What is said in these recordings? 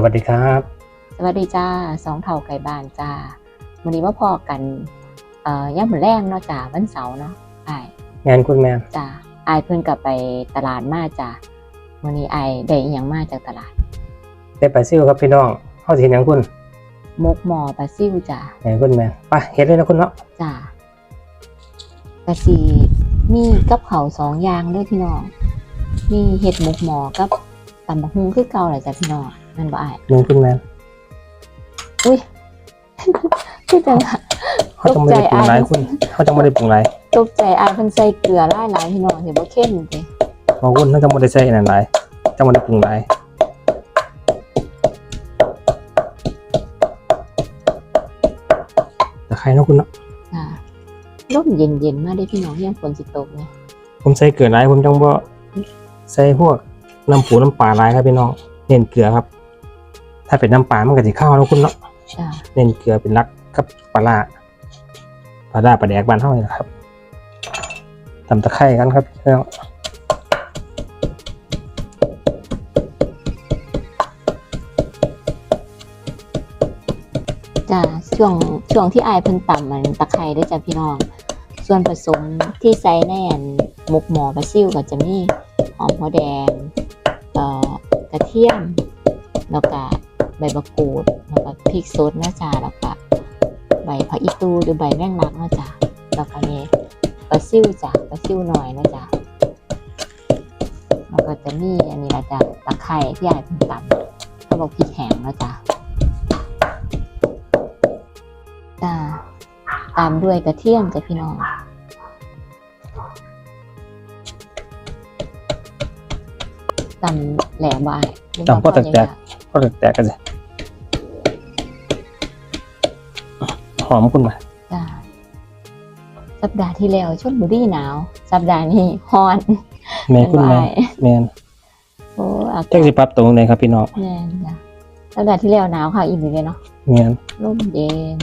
สวัสดีครับ สวัสดีจ้าสองเท่าไก่บ้านจ้าวันนี้มาพอกันเอ่อย่ำมื้อแรงเนาะจ้าวันเสาร์เนาะอายงานคุณแม่จ้าอายเพิ่นกลับไปตลาดมาจ้าวันนี้อายได้อีหยังมาจากตลาด ได้ปลาซิวครับพี่น้องเข้าสิเห็นอย่างคุณมกหมอปลาซิวจ้างานคุณแม่ไปเห็นเลยนะคุณเนาะจ้ากะสีมีกับเขาวสองอย่างเด้วยพี่น้อง มีเห็ดหมกหมอกับตำบักฮุงคือเก่าแหละจ้ะพี่น้อง นั่นบ่อายงานคุณแม่อุ้ยคือจังค่ะเขาจะไม่ได้ปรุงไรคุณเขาจะไม่ได้ปรุงไรตกใจอายเพิ่นใส่เกลือหลายหลายๆพี่น้องเห็นบ่เข้มเลยบางคุณเขาจะไม่ได้ใส่อันนั้นไรจะไม่ได้ปรุงไรแต่ใครเนาะคุณเนาะอ่าร่มเย็นๆ มาได้พี่น้องยังฝนสิตกเนี่ยผมใส่เกลือไรผมจังบ่ใส่พวกน้ำปูน้ำปลาไรครับพี่น้องเน้นเกลือครับ ถ้าเป็นน้ำปลามันก็จะเข้าวแล้วคุณเนาะจ้าเน้นเกลือเป็นรักกับปลาร้าปลาร้าปลาแดกบ้านเท่านี้นะครับตำตะไคร้กันครับพี่น้องจ้าช่วงช่วงที่อายเพิ่นต่ำมันตะไคร้ด้วยจ้ะพี่น้อง ส่วนผสมที่ใส่ในอันหมกหมอปลาซิ่วก็จะมีหอมหัวแดงเอ่อกระเทียมแล้วก็ ใบมะกรูดแล้วก็พริกสดนะจ้าแล้วก็ใบผักอีตูหรือใบแมงลักนะจ้าแล้วก็มีปลาซิ่วจ้ะปลาซิ่วหน่อยนะจ้าแล้วก็จะมีอันนี้ละจ้ะตะไคร้ที่อายเพิ่นต่ำเขาบอกพริกแห้งนะจ้าจ้าตามด้วยกระเทียมจ้ะพี่น้องตำแหลมบ่ายหรือว่าตำพอแตกๆพอแตกๆกันสิ หอมคุณมาๆจ้าสัปดาห์ที่แล้วชนบุรีหนาว สัปดาห์นี้ฮ้อนแม่คุณแม่บ่ายแม่นโอ้อาแจ้งสิปรับตรงไหนครับพี่น้องแม่นจ้ะสัปดาห์ที่แล้วหนาวค่ะอีกเลยเนาะแม่นลมเย็น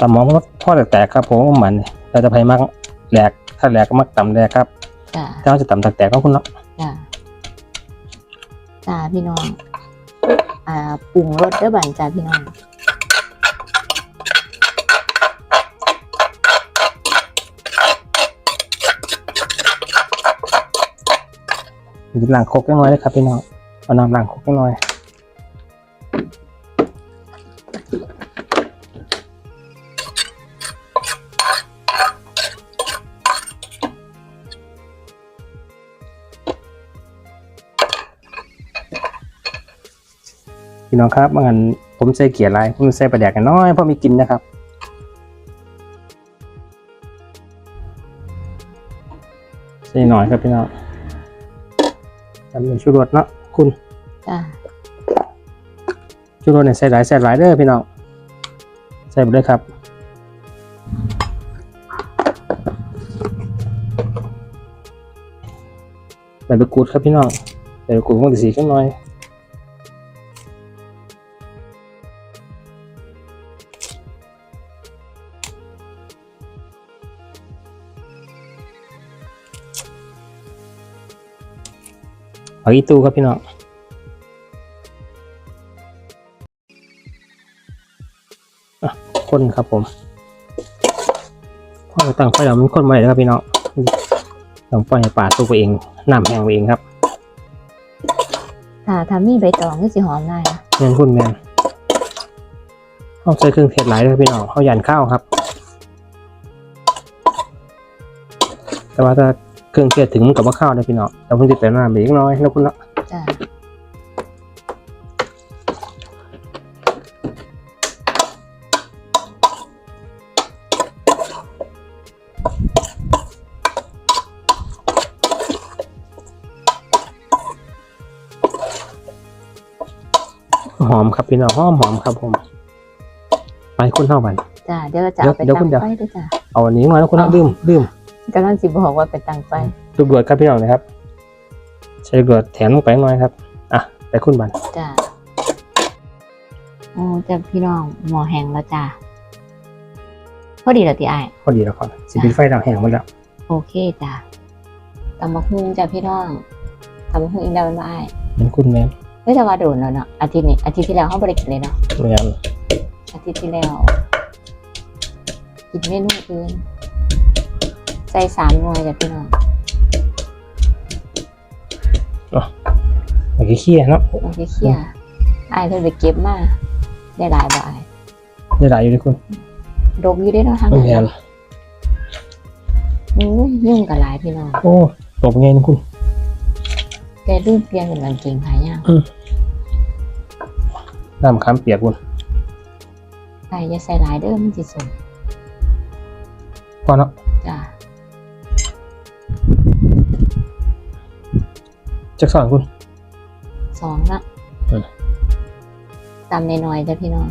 ตำหมอมพอแตกๆครับผมว่ามันนี่เราจะพยมักแหลกถ้าแหลกก็มักตำแหลกครับจ้าถ้าเราจะตำแตกๆก็คุณเนาะจ้าจ้าพี่น้อง อ่าปรุงรสเด้อบันจ้าพี่น้อง มีล้างครกน้อยเลยครับพี่น้องเอาน้ำล้างครกน้อยพี่น้องครับบางอันผมใส่เกียร์ลายผมใส่ปลาแดกกันน้อยเพราะมีกินนะครับใส่หน่อยครับพี่น้อง ทำเป็นชูรสเนาะคุณจ้าชูรสเนี่ยใส่หลายใส่หลายเด้อพี่น้องใส่หมดเลยครับใบมะกรูดครับพี่น้องใบมะกรูดมันจะสีขึ้นหน่อย เอาอีตูครับพี่น้องคนครับผมพอเราตั้งไฟแล้วมันคนไม่ได้ครับพี่น้องต้องปล่อยให้ป่าตัวเองน้ำแห้งเองครับถ้าถ้ามีใบตองก็สิหอมได้นะเงินคุณแมนเอาใส่เครื่องเทศหลายเลยครับพี่น้องเขายันข้าวครับ แต่ว่าถ้า เครื่องเทศถึงมันกับว่าข้าวได้พี่น้องแต่ผมติดแต่น้ำไปอีกน้อยแล้วคุณเนาะจ้าหอมครับพี่น้องหอมหอมครับผมไปคุณเท่าบันจ้าเดี๋ยวเราจะเอาไปเดี๋ยวตั้คุณงเดี๋ยวไฟด้วยจ้า เอาอันนี้มาแล้วคุณเนาะเอาดื่มดื่ม กำลังสิบอกว่าไปตั้งไฟดูดวดครับพี่น้องนะครับ ใช้ดวดแถมลงไปหน่อยครับ อะ ไปคุณบันจ้าโอ้จ้าพี่น้องหมอแห้งแล้วจ้าพอดีแล้วตีไอายพอดีแล้วครับสิปิดไฟดาวแห้งหมดแล้ว โอเคจ้าตำบักหุ่งจ้าพี่น้องตำบักหุ่งอีกแล้วเป็นว่าไอายเป็นคุณแม่นไม่จะว่าโดนแล้วเนาะอาทิตย์นี้อาทิตย์ที่แล้วเขาบริกินเลยเนาะไม่งั้นอาทิตย์ที่แล้วกินเมนูอื่น ใส่สามหน่วยจ้ะพี่น้องเมื่อกี้เคี้ยเนาะโอเคเคลียร์อายเพิ่นไปเก็บมาได้หลายบ่อายได้หลายอยู่ด้วยคุณดมอยู่ได้เนาะทางไม่นั้นงั้นอือยุ่งกับหลายพี่น้องโอ้ตบไงนะคุณแต่ลืมเปลี่ยนเป็นกางเกงขายาวน้ำค้ำเปียกคุณใส่อย่าใส่หลายเด้อมันสิสมพอเนาะ จ้ะจักสอนคุณ สองละเออตำน้อยๆจ้ะพี่น้อง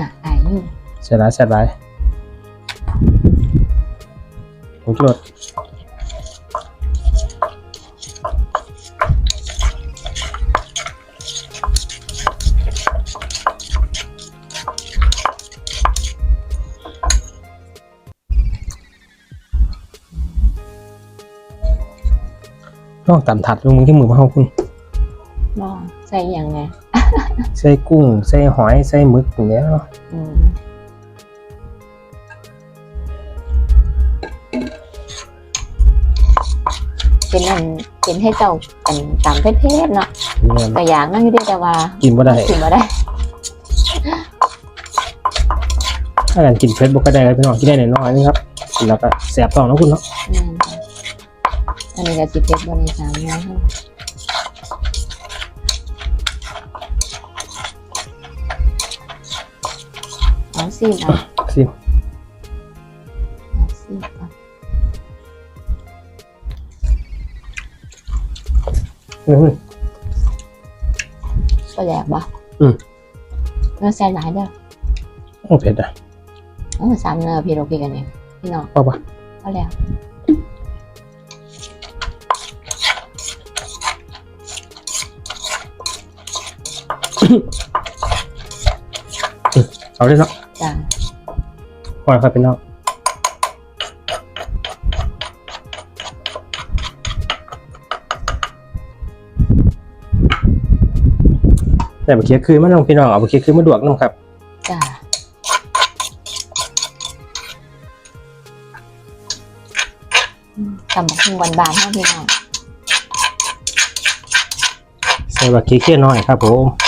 น่ะอายยุ่งเสียดายเสียดายผมจุด ลองตำถัดลงมือที่มือมาเอาคุณบ่ใส่อยังไงใส่กุ้งใส่หอยใส่หมึกอย่างเงี้ยอืมเป็นอันเป็นให้เจ้ากันตำเพชรๆเนาะเนี่ยก็อยากนั่งอยู่เด้แต่ว่า กินบ่ได้กินมาได้ถ้าการกินเผ็ดบ่ก็ได้เลยพี่น้องกินได้น้อยๆนี่ครับกินแล้วก็แสบท้องนะคุณเนาะ อันนี้ก็สิเพชรบริสามนะเอาสิเอาสิเอาสิก่อนเฮ้ยก็แหลกบ่อืมเราใส่หลายเด้อโอ้เผ็ดอะโอ้สามเนื้อพี่เราพี่กันเองพี่น้องเอาปะก็แล้ว เอาได้เนาะจ้าปล่อยครับพี่น้องแต่บะเคียคือมันลงพี่น้องเอาบะเคียคือมาดวกน้ำครับจ้าอืมทำบักหุ่งบานๆให้พี่น้องใส่บะเคียเคี่ยน้อยครับผม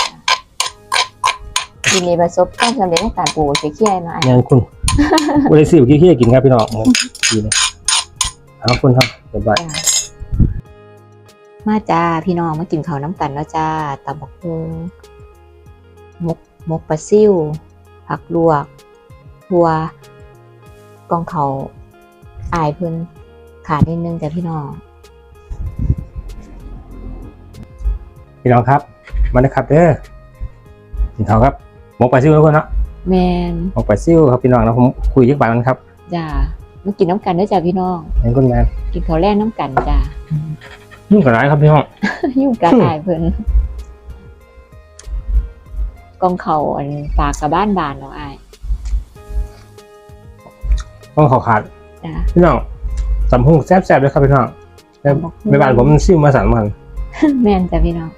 ยินดีประสบความสำเร็จในการปลูกเขี้ยๆหน่อยงานคุณบริสิบเคี่ยๆกินครับพี่น้องดีเลยเอาคุณครับเดี๋ยวบายจ้ามาจ้าพี่น้องมากินข้าวน้ำกันแล้วจ้าตำบักหุ่งมกมกปลาซิ่วผักลวกบัวกองเขาวอายเพิ่นขาดนิดนึงจ้ะพี่น้องพี่น้องครับมาเลยครับเด้อกินข้าวครับ หมกปลาซิวทุกคนเนาะแมนหมกปลาซิวครับพี่น้องนะผมคุยยักบาทกันครับจ้ามากินน้ำกันเด้อจ้าพี่น้องเห็นคุณแมนกินข้าวแรกน้ำกันจ้านี่ก็ร้ายครับพี่น้องยุ่งกับอืมอายเพิ่นกองเขาอันปากกับบ้านบานเนาะอายต้องขอขาดจ้าพี่น้องสำพุงแซ่บๆด้วยครับพี่น้องแต่ไม่บานผมซิ่วมาสามวันแม่นจ้ะพี่น้อง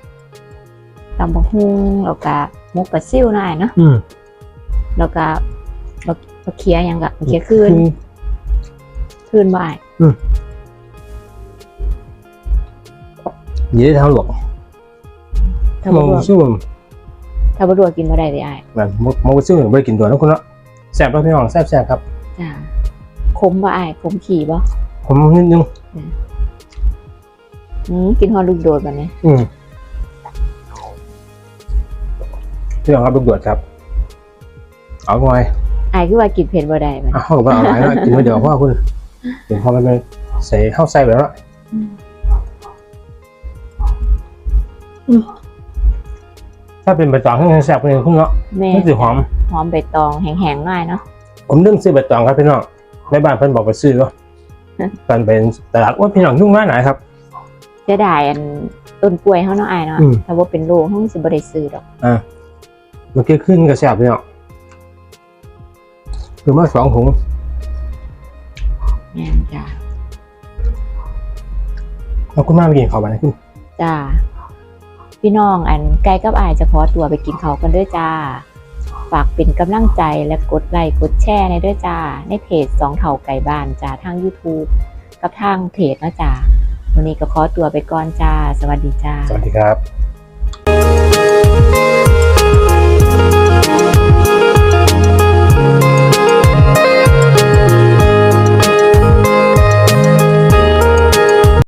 ตำบักฮุงแล้วก็ห มุกปลาซิ่วหน่อยเนาะอืมแล้วก็บักบักเคียหยังกะบักเคียคืนคืนบ่ายยี่ได้ท่าหลวกถ้าบ่มองรวซิ่วถ้าบ่รวกินบ่ได้เลยอ้ายแบบมองซิ่วไม่ได้กินตัวนะคุณเนาะแซ่บแล้วพี่น้องแซ่บๆครับจ้าขมบ่อ้ายขมขี่บ่ผมนิดนึงอืมกินฮอดลูกโดดบัดนี้ อืม พี่น้องครับลูกดวดครับ เอาหน่อยอ้ายคือว่ากินเผ็ดบ่ได้บัดอะนี้เข้ากับเอาหลายหน่อยกินไม่เดียวเพราะว่าคุณเห็นพอมันเป็นใส่เข้าใส่ไปแล้วอืมถ้าเป็นใบตองให้แซ่บเลยคุณเนาะแม่มันสิหอม หอมใบตองแห้งๆหน่อยเนาะผมเรื่องซื้อใบตองครับพี่น้องในบ้านเพิ่นบอกไปซื้อเนาะฮะตอนเป็นตลาดว่าพี่น้องยุ่งมากหนายครับเสียดายอันต้นกล้วยเฮาเนาะอ้ายเนาะอืมถ้าบ่เป็นโลเฮาสิบ่ได้ซื้อดอก เมื่อกี้ขึ้นกระแสบพี่น้องคือมาสองถุงแม่นจ้าเอาคุณมาไปกินข้าวบ้านนะคุณจ้าพี่น้องอันไกลกับอายจะขอตัวไปกินเขาวกันด้วยจ้า ฝากเป็นกำลังใจและกดไลค์กดแชร์ในด้วยจ้า ในเพจสองเถาไก่บ้านจ้าทาง YouTube กับทางเพจนะจ้าวันนี้ก็ขอตัวไปก่อนจ้า สวัสดีจ้า สวัสดีครับ